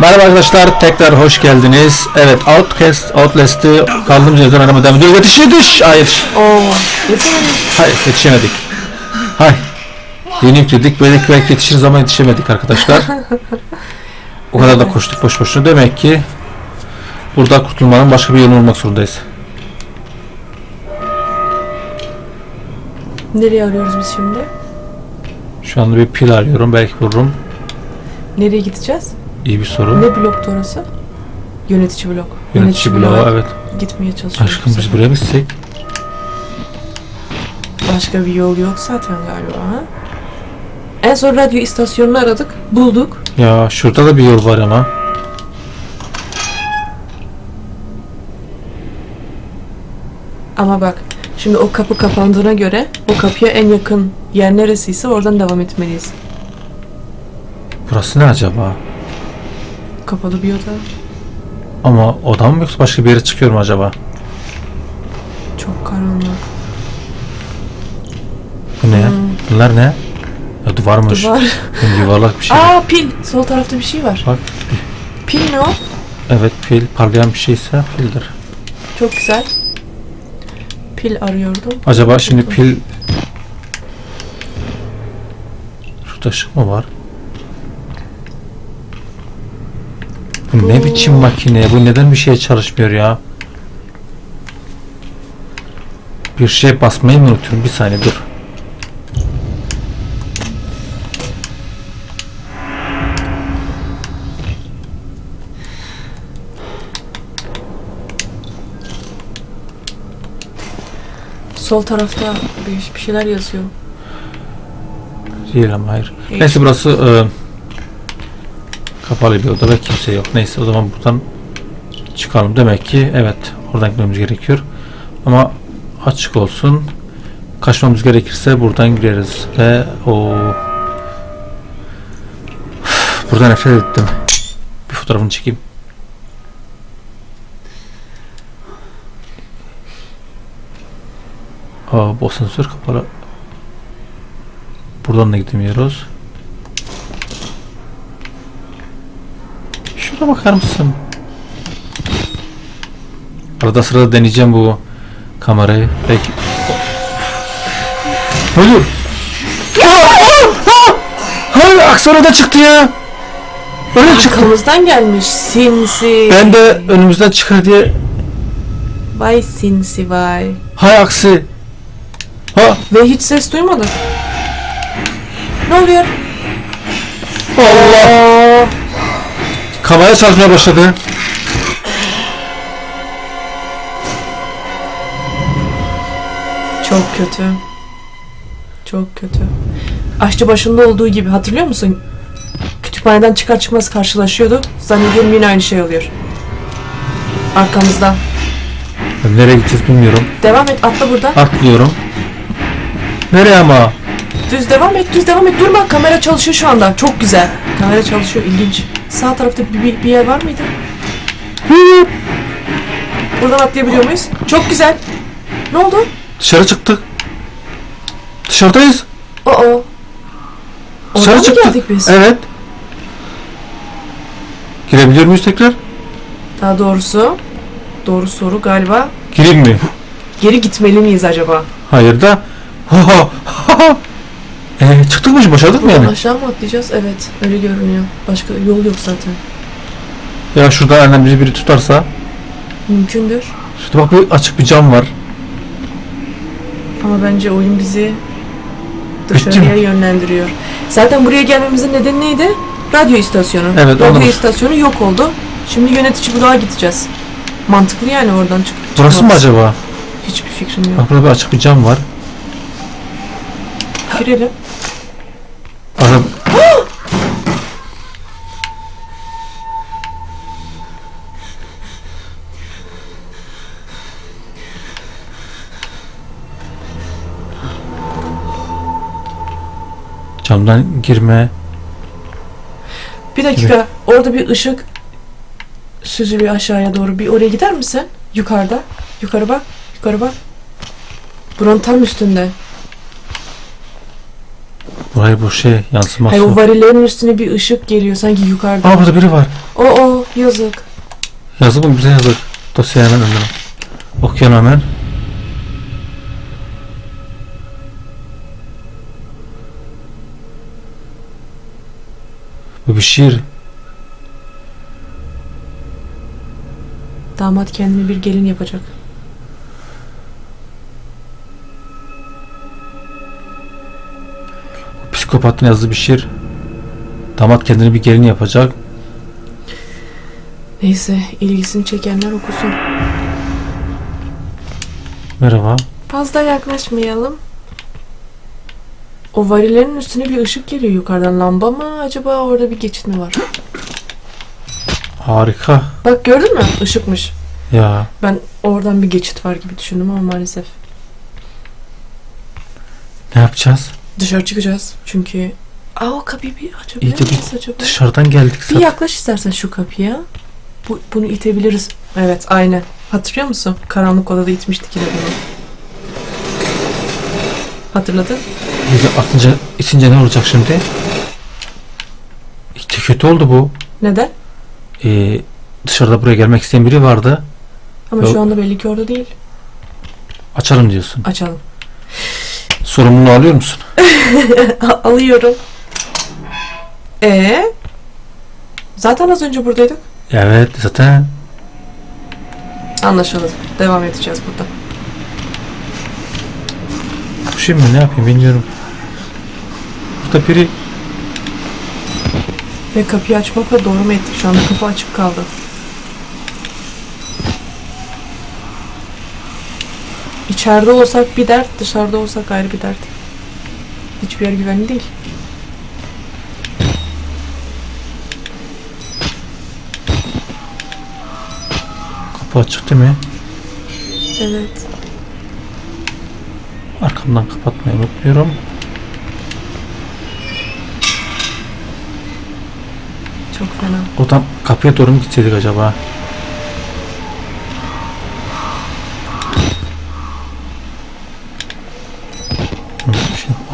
Merhaba arkadaşlar tekrar hoş geldiniz. Evet Outcast Outlast'ı kaldığımız yerden aramaya devam ediyoruz. Yetişi düş! Hayır. Oo. Hayır yetişemedik. Hay. Yeni yükledik. Belki belki yetişiriz ama yetişemedik arkadaşlar. o kadar da koştuk boş boşuna. Demek ki burada kurtulmanın başka bir yolu olmak zorundayız. Nereye arıyoruz biz şimdi? Şu anda bir pil arıyorum. Belki bulurum. Nereye gideceğiz? İyi bir soru. Ne bloktu orası? Yönetici blok. Yönetici bloğu bloğa evet. Gitmeye çalışıyoruz. Aşkım biz buraya mı gitsek? Başka bir yol yok zaten galiba ha? En son radyo istasyonunu aradık. Bulduk. Ya şurada da bir yol var ama. Ama bak şimdi o kapı kapandığına göre o kapıya en yakın yer neresiyse oradan devam etmeliyiz. Burası ne acaba? Kapalı bir oda. Ama oda mı yoksa başka bir yere çıkıyor mu acaba? Çok karanlık. Bu ne? Hmm. Bunlar ne? Ya duvarmış. Duvar. Yani yuvarlak bir şey. Aa pil. Sol tarafta bir şey var. Bak. Pil ne o? Evet pil. Parlayan bir şeyse pildir. Çok güzel. Pil arıyordum. Acaba şimdi pil... Şurada ışık mı var? Bu ne biçim makine? Bu neden bir şeye çalışmıyor ya? Bir şey basmayı mı unutuyorum? Bir saniye dur. Sol tarafta bir, bir şeyler yazıyor. Değil ama hayır. Neyse burası e, kapalı bir oda ve kimse yok. Neyse o zaman buradan çıkalım. Demek ki evet oradan gitmemiz gerekiyor. Ama açık olsun. Kaçmamız gerekirse buradan gireriz ve o buradan nefret ettim. Bir fotoğrafını çekeyim. Aa bu asansör kapalı. Buradan da gidemiyoruz. Şuna bakar mısın? Arada sırada deneyeceğim bu kamerayı. Belki... Ne oluyor? Hayır aksana çıktı ya. Öyle çıktı. Arkamızdan gelmiş sinsi. Ben de önümüzden çıkar diye Vay sinsi vay. hay aksi. Ha Ve hiç ses duymadık. Ne oluyor? Allah. Kamera çalışmaya başladı. Çok kötü. Çok kötü. Aşçı başında olduğu gibi hatırlıyor musun? Kütüphaneden çıkar çıkmaz karşılaşıyordu. Zannediyorum yine aynı şey oluyor. Arkamızda. Ben nereye gideceğiz bilmiyorum. Devam et atla buradan. Atlıyorum. Nereye ama? Düz devam et düz devam et. Durma kamera çalışıyor şu anda. Çok güzel. Kamera çalışıyor ilginç. Sağ tarafta bir, bir, yer var mıydı? Buradan atlayabiliyor muyuz? Çok güzel. Ne oldu? Dışarı çıktık. Dışarıdayız. Oo. Oradan Dışarı mı çıktık. geldik biz? Evet. Girebiliyor muyuz tekrar? Daha doğrusu doğru soru galiba Gireyim mi? geri gitmeli miyiz acaba? Hayır da. Ha ha ha. Ee, çıktık mı? Başardık mı Buradan yani? aşağı mı atlayacağız? Evet öyle görünüyor. Başka yol yok zaten. Ya şurada annem bizi biri tutarsa. Mümkündür. Şurada bak bir açık bir cam var. Ama bence oyun bizi dışarıya mi? yönlendiriyor. Zaten buraya gelmemizin nedeni neydi? Radyo istasyonu. Evet, Radyo onu- istasyonu yok oldu. Şimdi yönetici bloğa gideceğiz. Mantıklı yani oradan çık. Burası mı çıkmamız. acaba? Hiçbir fikrim yok. Bak burada bir açık bir cam var. Girelim. Camdan girme. Bir dakika. Orada bir ışık süzülüyor aşağıya doğru. Bir oraya gider misin? Yukarıda. Yukarı bak. Yukarı bak. Buranın tam üstünde. Burayı bu şey yansıma Hayır o varillerin üstüne bir ışık geliyor sanki yukarıda. Aa burada biri var. O o yazık. Yazık mı bize yazık. Dosyayı hemen önüne. Okuyalım hemen. Şiir. Damat kendini bir gelin yapacak. Psikopatın yazdığı bir şiir. Damat kendini bir gelin yapacak. Neyse ilgisini çekenler okusun. Merhaba. Fazla yaklaşmayalım. O varillerin üstüne bir ışık geliyor yukarıdan. Lamba mı acaba orada bir geçit mi var? Harika. Bak gördün mü? Işıkmış. Ya Ben oradan bir geçit var gibi düşündüm ama maalesef. ne yapacağız? Dışarı çıkacağız çünkü... Aa o kapıyı bir açabilir İyi de miyiz acaba? Dışarıdan geldik Bir zaten. yaklaş istersen şu kapıya. Bu, bunu itebiliriz. Evet aynen. Hatırlıyor musun? Karanlık odada itmiştik yine bunu. Hatırladın? De atınca, itince ne olacak şimdi? İşte kötü oldu bu. Neden? Ee, dışarıda buraya gelmek isteyen biri vardı. Ama Yok. şu anda belli ki orada değil. Açalım diyorsun. Açalım. Sorumluluğu alıyor musun? Alıyorum. Ee? Zaten az önce buradaydık. Evet zaten. Anlaşıldı. Devam edeceğiz burada. Şey mi ne yapayım bilmiyorum. Burada biri Ve kapıyı açmakla doğru mu ettik? Şu anda kapı açık kaldı. İçeride olsak bir dert, dışarıda olsak ayrı bir dert. Hiçbir yer güvenli değil. kapı açık değil mi? Evet. Arkamdan kapatmayı unutmuyorum. Çok fena. Oradan kapıya doğru mu gitseydik acaba?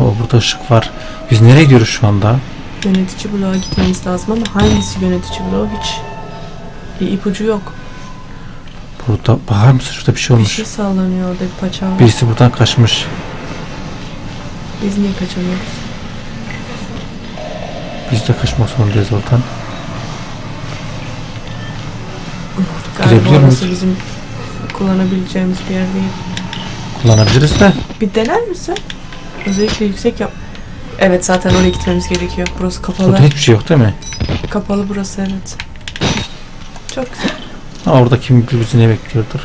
O burada ışık var. Biz nereye gidiyoruz şu anda? Yönetici bloğa gitmemiz lazım ama hangisi yönetici bloğu hiç bir ipucu yok. Burada bakar mısın şurada bir şey Bir olmuş. şey sallanıyor orada bir paça. Birisi buradan kaçmış. Biz niye kaçamıyoruz? Biz de kaçmak zorundayız oradan. Galiba Girebiliyor orası muyuz? bizim kullanabileceğimiz bir yer değil. Kullanabiliriz de. Bir dener misin? Özellikle yüksek yap. Evet zaten oraya gitmemiz gerekiyor. Burası kapalı. Burada hiçbir şey yok değil mi? Kapalı burası evet. Çok güzel. Ha, orada kim bilir bizi ne bekliyordur.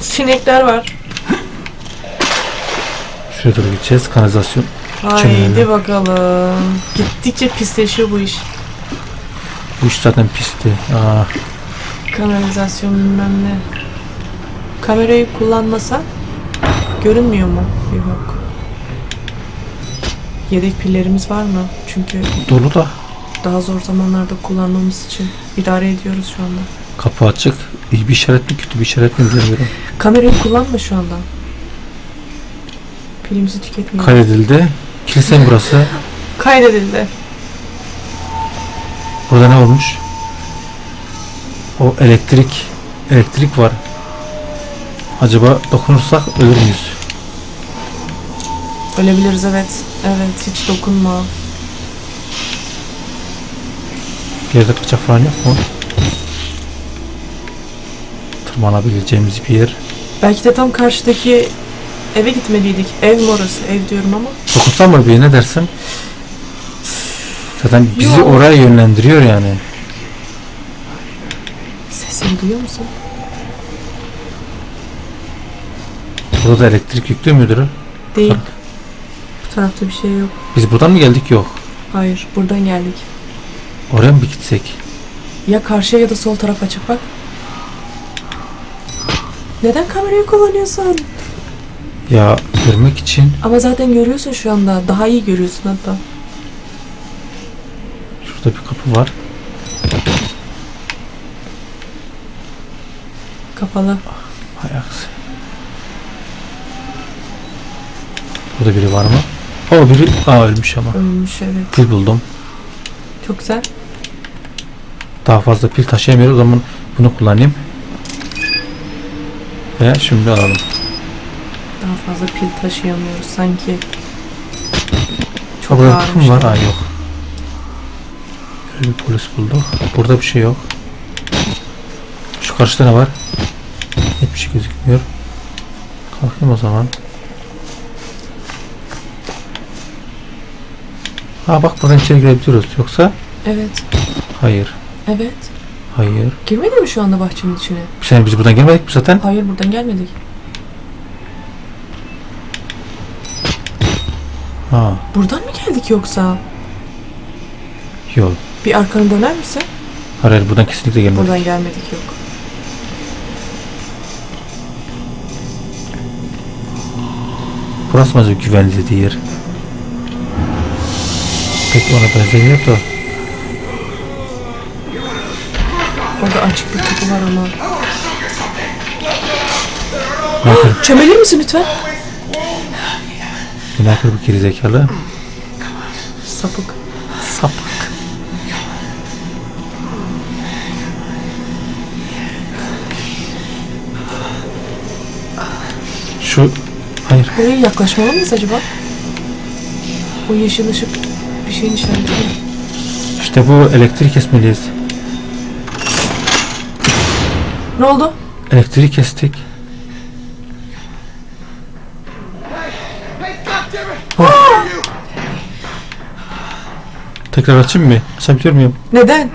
Sinekler var. Şuraya doğru gideceğiz. Kanalizasyon. Haydi Çeneyle. bakalım. Gittikçe pisleşiyor bu iş. Bu iş zaten pisti. Aa, Kanalizasyon bilmem ne. Kamerayı kullanmasa görünmüyor mu? Yok. Yedek pillerimiz var mı? Çünkü dolu da. daha zor zamanlarda kullanmamız için idare ediyoruz şu anda. Kapı açık. İyi bir işaret mi kötü bir işaret mi bilmiyorum. Kamerayı kullanma şu anda. Pilimizi tüketmiyor. Kaydedildi. Kilise mi burası? Kaydedildi. Burada ne olmuş? O elektrik. Elektrik var. Acaba dokunursak ölür müyüz? Ölebiliriz evet. Evet hiç dokunma. Yerde kaçak falan yok mu? Tırmanabileceğimiz bir yer. Belki de tam karşıdaki eve gitmeliydik. Ev mi orası? Ev diyorum ama. Dokunsam mı bir ne dersin? Zaten bizi Yok. oraya yönlendiriyor yani. Sesini duyuyor musun? Burada da elektrik yüklü müdür? Değil. Bu tarafta bir şey yok. Biz buradan mı geldik? Yok. Hayır buradan geldik. Oraya mı bir gitsek? Ya karşıya ya da sol taraf açık bak. Neden kamerayı kullanıyorsun? Ya görmek için Ama zaten görüyorsun şu anda. Daha iyi görüyorsun hatta. şurada bir kapı var. Kapalı. Hay aksi. Burada biri var mı? O biri aa ölmüş ama. Ölmüş evet. Pil buldum. Çok güzel. Daha fazla pil taşıyamıyoruz o zaman bunu kullanayım. Ve şimdi alalım. Daha fazla pil taşıyamıyoruz sanki. Çok Burada ağırmış. var? Aa yok. Böyle bir polis bulduk. Burada bir şey yok. Şu karşıda ne var? Hiçbir şey gözükmüyor. Kalkayım o zaman. Ha bak buradan içeri girebiliyoruz. Yoksa Evet. hayır. Evet. Hayır. Girmedi mi şu anda bahçenin içine? Saniye biz buradan gelmedik mi zaten? Hayır buradan gelmedik. Ha Buradan mı geldik yoksa? yok. Bir arkanı döner misin? Hayır, hayır buradan kesinlikle gelmedik. Buradan gelmedik yok. Burası mı acaba güvenli dediği yer? Pek ona benzemiyor da. Orada açık bir kapı var ama. Ne yapıyor? Çömelir misin lütfen? Yapıyor bu gerizekalı? Sapık. Sapık. Şu hayır Oraya yaklaşmalı mıyız acaba? O yeşil ışık bir şeyin işareti mi? işte bu elektrik kesmeliyiz. Ne oldu? Elektriği kestik. Tekrar açayım mı? Açabiliyor muyum? Neden?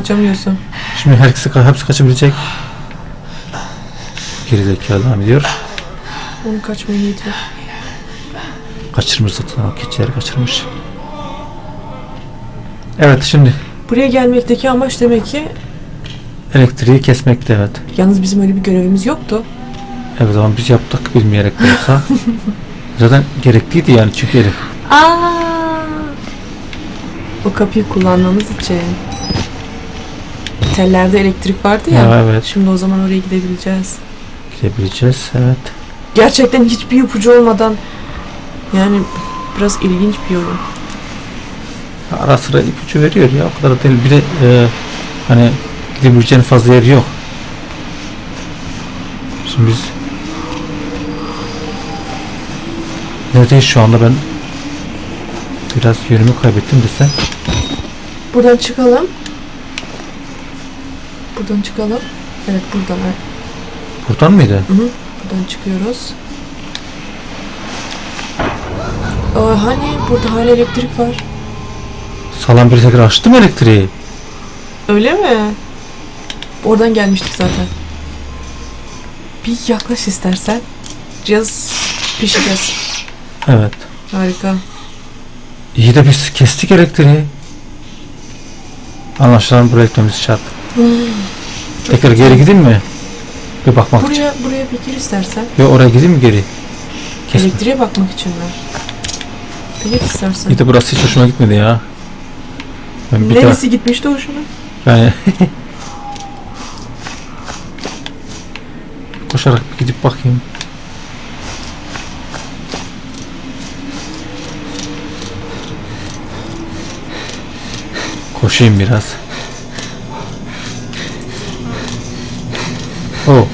Açamıyorsun. Şimdi herkesi hepsi kaçabilecek. Gerizekalı devam ediyor. Onun kaçmaya niyeti yok. Kaçırmış zaten o keçileri kaçırmış. Evet şimdi Buraya gelmekteki amaç demek ki elektriği kesmekte evet. yalnız bizim öyle bir görevimiz yoktu. Evet ama biz yaptık bilmeyerek de olsa. zaten gerekliydi yani çünkü. Aa! O kapıyı kullanmamız için. Tellerde elektrik vardı ya. Ya, evet. Şimdi o zaman oraya gidebileceğiz. Gidebileceğiz evet. Gerçekten hiçbir ipucu olmadan yani biraz ilginç bir oyun. Ara sıra ipucu veriyor ya o kadar değil. Bir de e, hani gidebileceğin fazla yer yok. Şimdi biz Neredeyiz şu anda ben biraz yönümü kaybettim desem. Buradan çıkalım. Buradan çıkalım. Evet buradan. evet. Buradan mıydı? Hı hı. Buradan çıkıyoruz. Aa, hani burada hala elektrik var. Salan bir tekrar açtı mı elektriği? Öyle mi? Oradan gelmiştik zaten. Bir yaklaş istersen. Caz pişeceğiz. Evet. Harika. İyi de biz kestik elektriği. Anlaşılan buraya gitmemiz şart. Tekrar geri gideyim mi? Bir bakmak için. Buraya buraya bir gir istersen. Yo oraya gideyim mi geri? Kesme. Elektriğe bakmak için mi? Bir istersen. Bir de burası hiç hoşuma gitmedi ya. Ben bir daha Neresi gitmişti hoşuna? yani koşarak bir gidip bakayım. Koşayım biraz. Oh.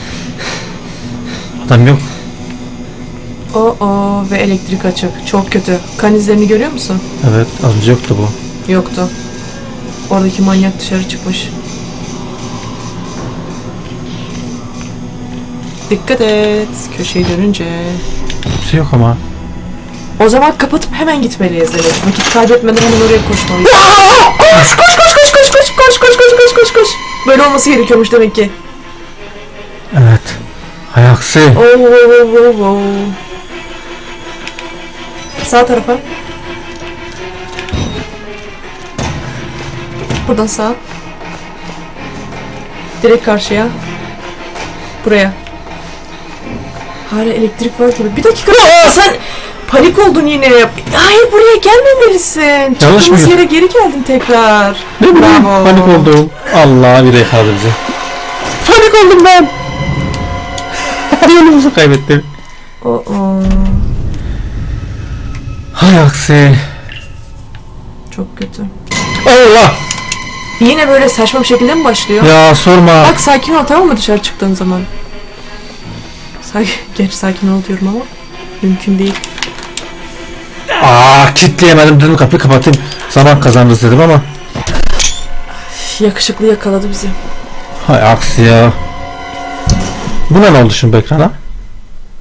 Adam yok. O o ve elektrik açık. Çok kötü. Kan izlerini görüyor musun? Evet az önce yoktu bu. Yoktu. Oradaki manyak dışarı çıkmış. Dikkat et. Köşeyi dönünce. Şey yok ama. O zaman kapatıp hemen gitmeliyiz evet. Vakit kaybetmeden hemen oraya koşmalıyız. koş koş koş koş koş koş koş koş koş koş koş koş. Böyle olması gerekiyormuş demek ki. Evet. Hay aksi. Oo, oo, oo, oo. Sağ tarafa. Buradan sağ. Direkt karşıya. Buraya. Hala elektrik var gibi. Bir dakika. Aa, sen panik oldun yine. Hayır buraya gelmemelisin. Çıktığımız mı? yere geri geldin tekrar. Ne bileyim Bravo. panik oldum. Allah bir bizi. Panik oldum ben. Yolumuzu kaybettim. Oo. Hay aksi. Çok kötü. Allah! Yine böyle saçma bir şekilde mi başlıyor? Ya sorma. Bak sakin ol tamam mı dışarı çıktığın zaman? Sakin, geç sakin ol diyorum ama mümkün değil. Aa kilitleyemedim dedim kapıyı kapatayım. Zaman kazanırız dedim ama. Yakışıklı yakaladı bizi. Hay aksi ya. Bu ne oldu şimdi ekrana?